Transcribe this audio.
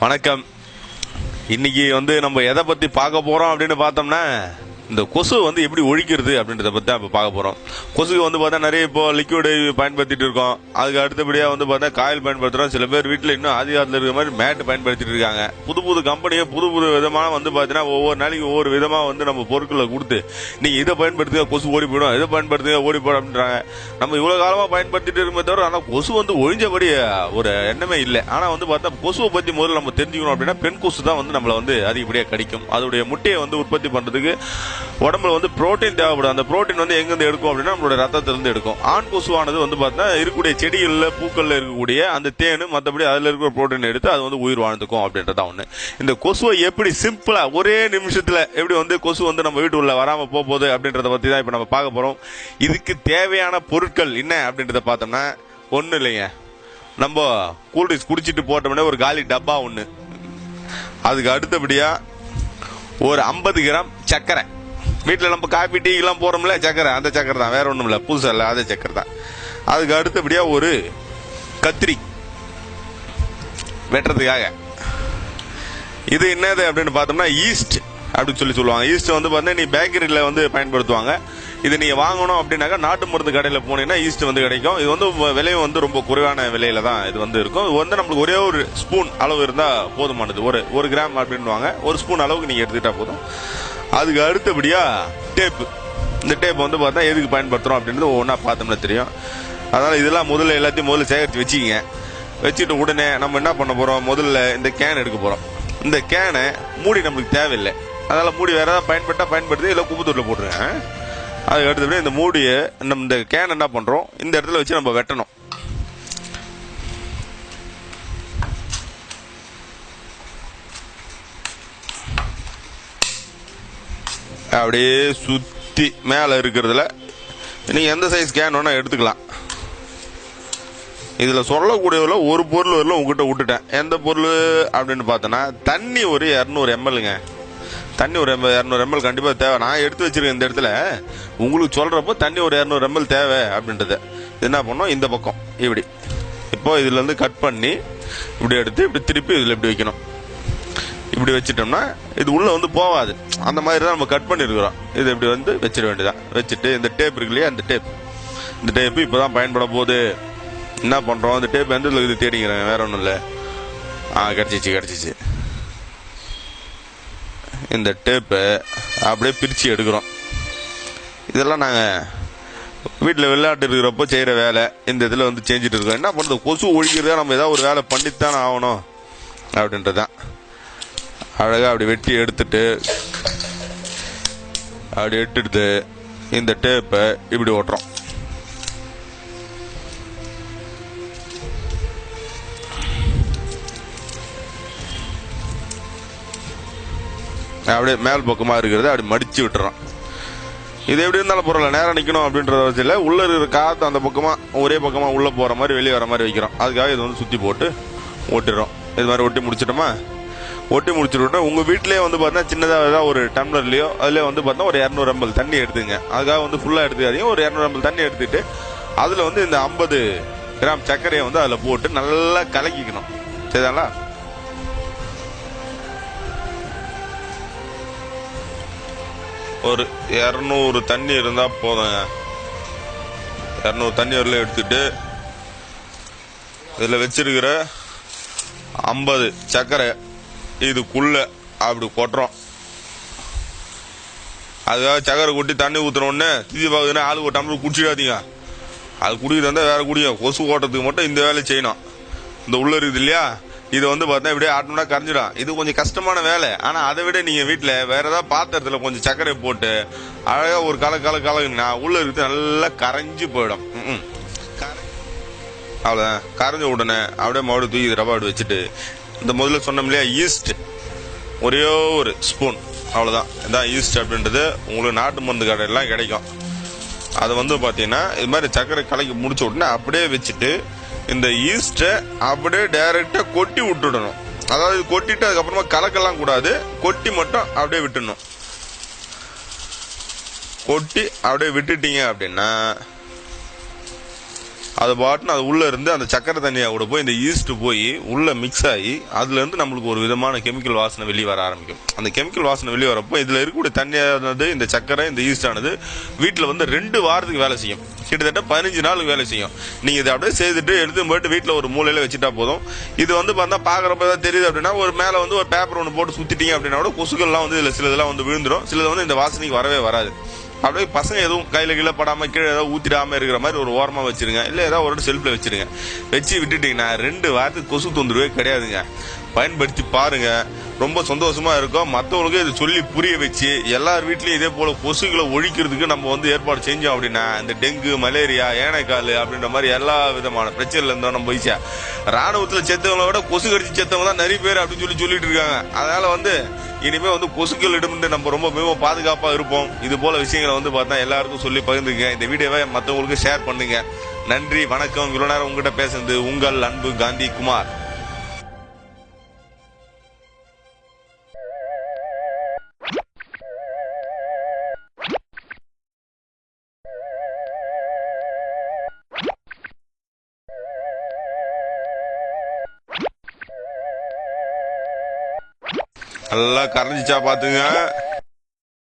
வணக்கம். இன்னைக்கு வந்து நம்ம எதை பத்தி பார்க்க போறோம் அப்படின்னு பார்த்தோம்னா இந்த கொசு வந்து எப்படி ஒழிக்கிறது அப்படின்றத பற்றி தான் இப்போ பார்க்க போகிறோம் கொசுக்கு வந்து பார்த்தா நிறைய இப்போ லிக்விடு பயன்படுத்திட்டு இருக்கோம். அதுக்கு அடுத்தபடியாக வந்து பார்த்தா காயில் பயன்படுத்துகிறோம் சில பேர் வீட்டில் இன்னும் ஆதி காலத்தில் இருக்கிற மாதிரி மேட் பயன்படுத்திட்டு இருக்காங்க. புது புது கம்பெனியை புது புது விதமாக வந்து பார்த்தீங்கன்னா ஒவ்வொரு நாளைக்கு ஒவ்வொரு விதமாக வந்து நம்ம பொருட்களை கொடுத்து நீங்கள் இதை பயன்படுத்துங்க கொசு ஓடி போயிடும். இதை பயன்படுத்துங்க ஓடி போயிடும் அப்படின்றாங்க. நம்ம இவ்வளோ காலமாக பயன்படுத்திட்டு இருக்கோமே தவிர ஆனால் கொசு வந்து ஒழிஞ்சபடி ஒரு எண்ணமே இல்லை. ஆனால் வந்து பார்த்தா கொசுவை பற்றி முதல்ல நம்ம தெரிஞ்சுக்கணும் அப்படின்னா பெண் கொசு தான் வந்து நம்மளை வந்து அதிகப்படியாக கிடைக்கும். அதோடைய முட்டையை வந்து உற்பத்தி பண்ணுறதுக்கு உடம்புல வந்து புரோட்டீன் தேவைப்படும். அந்த புரோட்டீன் வந்து எங்கேருந்து எடுக்கும் அப்படின்னா நம்மளோட ரத்தத்துல இருந்து எடுக்கும். ஆண் கொசுவானது வந்து பார்த்தீங்கன்னா இருக்கக்கூடிய செடிகளில் பூக்களில் இருக்கக்கூடிய அந்த தேன் மற்றபடி அதில் இருக்கிற புரோட்டீன் எடுத்து அது வந்து உயிர் வாழ்ந்துக்கும் அப்படின்றதா ஒன்று இந்த கொசுவை எப்படி சிம்பிளா ஒரே நிமிஷத்தில் எப்படி வந்து கொசு வந்து நம்ம வீட்டு உள்ள வராமல் போக போகுது அப்படின்றத பற்றி தான் இப்போ நம்ம பார்க்க போகிறோம் இதுக்கு தேவையான பொருட்கள் என்ன அப்படின்றத பார்த்தோம்னா ஒன்றும் இல்லைங்க. நம்ம கூல்ட்ரிங்க்ஸ் குடிச்சிட்டு போட்டோம்னா ஒரு காலி டப்பா ஒன்று அதுக்கு அடுத்தபடியாக ஒரு ஐம்பது கிராம் சர்க்கரை. வீட்டில் நம்ம காபி டீக்கெல்லாம் போகிறோம்ல சக்கரை. அந்த சக்கரை தான். வேற ஒன்றும் இல்லை புதுசாக இல்லை அதே சக்கரை தான். அதுக்கு அடுத்தபடியாக ஒரு கத்திரி. வெட்டுறதுக்காக. இது என்னது அப்படின்னு பார்த்தோம்னா ஈஸ்ட் அப்படின்னு சொல்லி சொல்லுவாங்க. ஈஸ்ட் வந்து பார்த்தீங்கன்னா நீ பேக்கரியில் வந்து பயன்படுத்துவாங்க. இது நீங்கள் வாங்கணும் அப்படின்னாக்கா நாட்டு மருந்து கடையில் போனீங்கன்னா ஈஸ்ட் வந்து கிடைக்கும். இது வந்து விலையும் வந்து ரொம்ப குறைவான விலையில தான் இது வந்து இருக்கும். இது வந்து நம்மளுக்கு ஒரே ஒரு ஸ்பூன் அளவு இருந்தால் போதுமானது. ஒரு ஒரு கிராம் அப்படின்வாங்க ஒரு ஸ்பூன் அளவுக்கு நீங்கள் எடுத்துக்கிட்டா போதும். அதுக்கு அடுத்தபடியா டேப்பு. இந்த டேப் வந்து பார்த்தா எதுக்கு பயன்படுத்துறோம் அப்படின்றது ஒவ்வொன்றா பார்த்தோம்னா தெரியும். அதனால் இதெல்லாம் முதல்ல எல்லாத்தையும் முதல்ல சேகரித்து வச்சுக்கிங்க. வச்சுட்டு உடனே நம்ம என்ன பண்ண போகிறோம் முதல்ல இந்த கேன் எடுக்க போகிறோம் இந்த கேனை மூடி நம்மளுக்கு தேவையில்லை. அதனால் மூடி வேறு ஏதாவது பயன்பட்டால் பயன்படுத்தி இல்லை குப்பத்தூரில் போட்டுருங்க. அதுக்கு அடுத்தபடி இந்த மூடியை நம்ம இந்த கேன் என்ன பண்ணுறோம் இந்த இடத்துல வச்சு நம்ம வெட்டணும். அப்படியே சுற்றி மேலே இருக்கிறதுல நீங்கள் எந்த சைஸ் கேன் வேணால் எடுத்துக்கலாம். இதில் சொல்லக்கூடியதுல ஒரு பொருள் வரல உங்ககிட்ட விட்டுட்டேன். எந்த பொருள் அப்படின்னு பார்த்தோன்னா தண்ணி ஒரு இரநூறு எம்எல்ங்க தண்ணி ஒரு எம்எல் இரநூறு எம்எல் கண்டிப்பாக தேவை. நான் எடுத்து வச்சிருக்கேன் இந்த இடத்துல. உங்களுக்கு சொல்கிறப்போ தண்ணி ஒரு இரநூறு எம்எல் தேவை அப்படின்றது. என்ன பண்ணோம்? இந்த பக்கம். இப்படி. இப்போ இதுலேருந்து கட் பண்ணி இப்படி எடுத்து இப்படி திருப்பி இதில் இப்படி வைக்கணும். இப்படி வச்சிட்டோம்னா இது உள்ளே வந்து போகாது அந்த மாதிரி தான் நம்ம கட் பண்ணியிருக்கிறோம் இது இப்படி வந்து வச்சிட வேண்டியதான் வச்சுட்டு இந்த டேப் இருக்கு இல்லையா அந்த டேப் இந்த டேப் இப்பதான் பயன்பட போகுது. என்ன பண்ணுறோம் இந்த டேப் எந்த இது தேடிக்கிறேன். வேற ஒன்றும் இல்லை. ஆ கிடச்சிச்சு கிடச்சிச்சு. இந்த டேப்பை அப்படியே பிரித்து எடுக்கிறோம். இதெல்லாம் நாங்கள் வீட்டில் விளையாட்டு இருக்கிறப்போ செய்கிற வேலை. இந்த இதில் வந்து செஞ்சுட்டு இருக்கோம். என்ன பண்ணுறது கொசு ஒழிக்கிறதா நம்ம ஏதாவது ஒரு வேலை பண்ணித்தானே ஆகணும். அப்படின்றதான் அழகாக அப்படி வெட்டி எடுத்துட்டு அப்படி எடுத்துட்டு இந்த டேப்பை இப்படி ஓட்டுறோம். அப்படியே மேல் பக்கமாக இருக்கிறத அப்படி மடித்து விட்டுறோம். இது எப்படி இருந்தாலும் பரவாயில்ல நேரம் நிற்கணும் அப்படின்றத வச்சு உள்ளே இருக்கிற காற்று அந்த பக்கமாக ஒரே பக்கமாக உள்ளே போகிற மாதிரி வெளியே வர மாதிரி வைக்கிறோம். அதுக்காக இது வந்து சுற்றி போட்டு ஓட்டிடுறோம். இது மாதிரி ஒட்டி முடிச்சிட்டோமா? ஒட்டி முடிச்சுட்டு உங்கள் வீட்டிலே வந்து பார்த்தீங்கன்னா சின்னதாக ஏதாவது ஒரு டம்ளர்லேயோ அதில் வந்து பார்த்தா ஒரு இரநூறு எம்எல் தண்ணி எடுத்துங்க. அதுக்காக வந்து ஃபுல்லாக எடுத்துக்காதீங்க. ஒரு இரநூறு எம்எல் தண்ணி எடுத்துட்டு அதில் வந்து இந்த ஐம்பது கிராம் சர்க்கரையை வந்து அதில் போட்டு நல்லா கலக்கிக்கணும். சரிதாங்களா ஒரு இரநூறு தண்ணி இருந்தால் போதுங்க. இரநூறு தண்ணி வரல எடுத்துட்டு இதில் வச்சிருக்கிற ஐம்பது சர்க்கரை இதுக்குள்ள அப்படி கொட்டுறோம். அதுக்காக சக்கரை கொட்டி தண்ணி ஊத்துன திதி பார்க்குதுன்னா ஆளு ஒரு டம்ளர் குடிச்சிடாதீங்க. அது குடிக்கிறது இருந்தா வேறு குடிக்கும் கொசு ஓட்டுறதுக்கு மட்டும் இந்த வேலை செய்யணும். இந்த உள்ள இருக்குது இல்லையா? இது வந்து பார்த்தா இப்படியே ஆட்டோம்னா கரைஞ்சிடும். இது கொஞ்சம் கஷ்டமான வேலை. ஆனால் அதை விட நீங்கள் வீட்டில் வேறு ஏதாவது பாத்திரத்தில் கொஞ்சம் சர்க்கரை போட்டு அழகாக ஒரு கல கல கலகுனா உள்ளே இருக்குது நல்லா கரைஞ்சி போயிடும். ம்ம். கரைஞ்ச உடனே அப்படியே மறுபடியும் தூக்கி ரவா வச்சுட்டு இந்த முதல்ல சொன்னோம் இல்லையா ஈஸ்ட் ஒரே ஒரு ஸ்பூன் அவ்வளோதான் இதான் ஈஸ்ட் அப்படின்றது உங்களுக்கு நாட்டு மருந்து கடையெல்லாம் கிடைக்கும். அது வந்து பார்த்தீங்கன்னா இது மாதிரி சர்க்கரை கலக்கி முடிச்ச உடனே அப்படியே வச்சுட்டு இந்த ஈஸ்ட்டை அப்படியே டைரெக்டாக கொட்டி விட்டுடணும். அதாவது கொட்டிட்டு அதுக்கப்புறமா கலக்கலாம் கூடாது. கொட்டி மட்டும் அப்படியே விட்டுடணும். கொட்டி அப்படியே விட்டுட்டீங்க அப்படின்னா அது பாட்டுன்னு அது உள்ளே இருந்து அந்த சக்கரை தண்ணியா கூட போய் இந்த ஈஸ்ட்டு போய் உள்ளே மிக்ஸ் ஆகி அதுலேருந்து நம்மளுக்கு ஒரு விதமான கெமிக்கல் வாசனை வெளியே வர ஆரம்பிக்கும். அந்த கெமிக்கல் வாசனை வெளியே வரப்போ இதில் இருக்கக்கூடிய தண்ணியானது இந்த சக்கரை இந்த ஈஸ்டானது வீட்டில் வந்து ரெண்டு வாரத்துக்கு வேலை செய்யும். கிட்டத்தட்ட பதினஞ்சு நாளுக்கு வேலை செய்யும். நீங்கள் இதை அப்படியே செய்துட்டு எடுத்து போயிட்டு வீட்டில் ஒரு மூலையில் வச்சுட்டா போதும். இது வந்து பார்த்தா பார்க்குறப்ப ஏதாவது தெரியுது அப்படின்னா ஒரு மேலே வந்து ஒரு பேப்பர் ஒன்று போட்டு சுற்றிட்டீங்க அப்படின்னா கூட கொசுக்கள்லாம் வந்து இதில் சிலதெல்லாம் வந்து விழுந்துடும் சிலது வந்து இந்த வாசனைக்கு வரவே வராது. அப்படியே பசங்க எதுவும் கையில கீழே படாம கீழே ஏதாவது ஊத்திடாம இருக்கிற மாதிரி ஒரு ஓரமா வச்சிருங்க. இல்ல ஏதாவது ஒரு செல்ஃபில் வச்சிருங்க. வச்சு விட்டுட்டீங்கன்னா ரெண்டு வாரத்துக்கு கொசு தொந்தரவே கிடையாதுங்க. பயன்படுத்தி பாருங்க. ரொம்ப சந்தோஷமா இருக்கும். மற்றவங்களுக்கு இதை சொல்லி புரிய வச்சு எல்லார் வீட்லயும் இதே போல கொசுகளை ஒழிக்கிறதுக்கு நம்ம வந்து ஏற்பாடு செஞ்சோம் அப்படின்னா இந்த டெங்கு மலேரியா ஏனைக்கால் அப்படின்ற மாதிரி எல்லா விதமான பிரச்சனைல இருந்தோம் நம்ம போயிச்சா ராணுவத்துல செத்தவங்கள விட கொசு கடிச்சு செத்தவங்க தான் நிறைய பேர் அப்படின்னு சொல்லி சொல்லிட்டு இருக்காங்க. அதனால வந்து இனிமே வந்து கொசுக்களிடம் நம்ம ரொம்ப மிகவும் பாதுகாப்பாக இருப்போம். இது போல விஷயங்களை வந்து பார்த்தா எல்லாருக்கும் சொல்லி பகிர்ந்துங்க இந்த வீடியோவை மற்றவங்களுக்கு ஷேர் பண்ணுங்க. நன்றி வணக்கம். இவ்வளோ நேரம் உங்ககிட்ட பேசுனது உங்கள் அன்பு காந்தி குமார் நல்லா கரைஞ்சிச்சா பாத்துங்க.